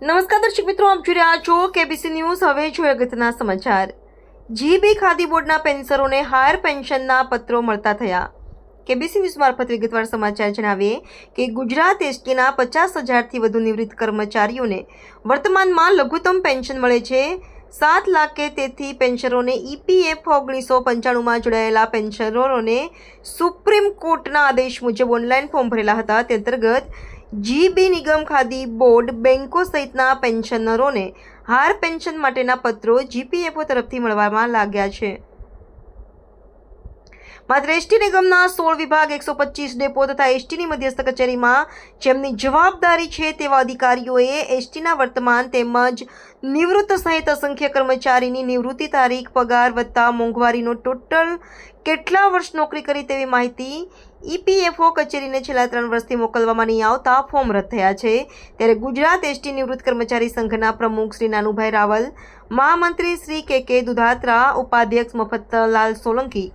નમસ્કાર દર્શક મિત્રો, આપ જોઈ રહ્યા છો કેબીસી ન્યૂઝ હવે જોઈએ અગત્યના સમાચાર. જીબી ખાદી બોર્ડના પેન્શનરોને હાયર પેન્શનના પત્રો મળતા થયા. કેબીસી ન્યૂઝ મારફત વિગતવાર સમાચાર જણાવીએ કે ગુજરાત એસટીના પચાસ હજારથી વધુ નિવૃત્ત કર્મચારીઓને વર્તમાનમાં લઘુત્તમ પેન્શન મળે છે. સાત લાખ કે તેથી પેન્શનરોને ઈપીએફ ઓગણીસો પંચાણુંમાં જોડાયેલા પેન્શનરોને સુપ્રીમ કોર્ટના આદેશ મુજબ ઓનલાઈન ફોર્મ ભરેલા હતા. તે અંતર્ગત જીબી નિગમ ખાદી બોર્ડ બેન્કો સહિતના પેન્શનરોને હાર પેન્શન માટેના પત્રો જીપીએફઓ તરફથી મળવામાં લાગ્યા છે. માત્ર એસટી નિગમના સોળ વિભાગ, એકસો પચીસ ડેપો તથા એસટીની મધ્યસ્થ કચેરીમાં જેમની જવાબદારી છે તેવા અધિકારીઓએ એસટીના વર્તમાન તેમજ નિવૃત્ત સહિત અસંખ્ય કર્મચારીની નિવૃત્તિ તારીખ, પગાર વત્તા મોંઘવારીનો ટોટલ કેટલા વર્ષ નોકરી કરી તેવી માહિતી ઈપીએફઓ કચેરીને છેલ્લા ત્રણ વર્ષથી મોકલવામાં નહીં આવતા ફોર્મ રદ થયા છે. ત્યારે ગુજરાત એસટી નિવૃત્ત કર્મચારી સંઘના પ્રમુખ શ્રી નાનુભાઈ રાવલ, મહામંત્રી શ્રી કે કે દુધાત્રા, ઉપાધ્યક્ષ મફતલાલ સોલંકી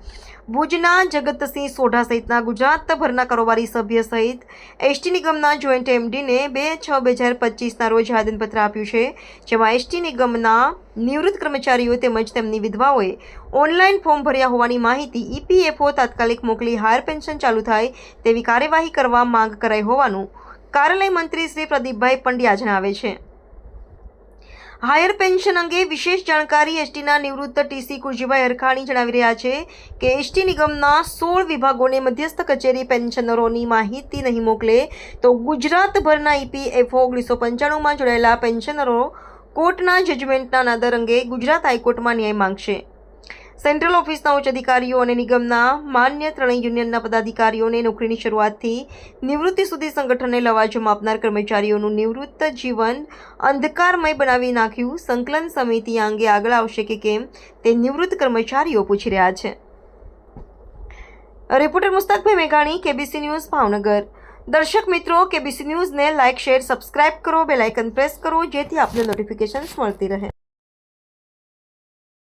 ભુજના જગતસિંહ સોઢા સહિતના ગુજરાતભરના કારોબારી સભ્ય સહિત એસટી નિગમના જોઈન્ટ એમડીને બે છ બે હજાર પચીસના રોજ આવેદનપત્ર આપ્યું છે, જેમાં એસટી નિગમના નિવૃત્ત કર્મચારીઓ તેમજ તેમની વિધવાઓએ ઓનલાઈન ફોર્મ ભર્યા હોવાની માહિતી ઈપીએફઓ તાત્કાલિક મોકલી હાયર પેન્શન ચાલુ થાય તેવી કાર્યવાહી કરવા માંગ કરાઈ હોવાનું કાર્યાલય મંત્રી શ્રી પ્રદીપભાઈ પંડ્યા જણાવે છે. હાયર પેન્શન અંગે વિશેષ જાણકારી એસટીના નિવૃત્ત ટીસી કુરજીભાઈ અરખાણી જણાવી રહ્યા છે કે એસટી નિગમના સોળ વિભાગોને મધ્યસ્થ કચેરી પેન્શનરોની માહિતી નહીં મોકલે તો ગુજરાતભરના ઈપીએફઓ ઓગણીસો પંચાણુંમાં જોડાયેલા પેન્શનરો કોર્ટના જજમેન્ટના નાદર અંગે ગુજરાત હાઈકોર્ટમાં ન્યાય માંગશે. સેન્ટ્રલ ઓફિસના ઉચ્ચ અધિકારીઓ અને નિગમના માન્ય ત્રણેય યુનિયનના પદાધિકારીઓને નોકરીની શરૂઆતથી નિવૃત્તિ સુધી સંગઠનને લવાજમ આપનાર કર્મચારીઓનું નિવૃત્ત જીવન અંધકારમય બનાવી નાખ્યું. સંકલન સમિતિ અંગે આગળ આવશે કે કેમ તે નિવૃત્ત કર્મચારીઓ પૂછી રહ્યા છે. રિપોર્ટર મુસ્તાકભાઈ મેઘાણી, કેબીસી ન્યૂઝ, ભાવનગર. દર્શક મિત્રો, કેબીસી ન્યૂઝને લાઇક, શેર, સબસ્ક્રાઇબ કરો. બેલાઇકન પ્રેસ કરો, જેથી આપને નોટિફિકેશન્સ મળતી રહે.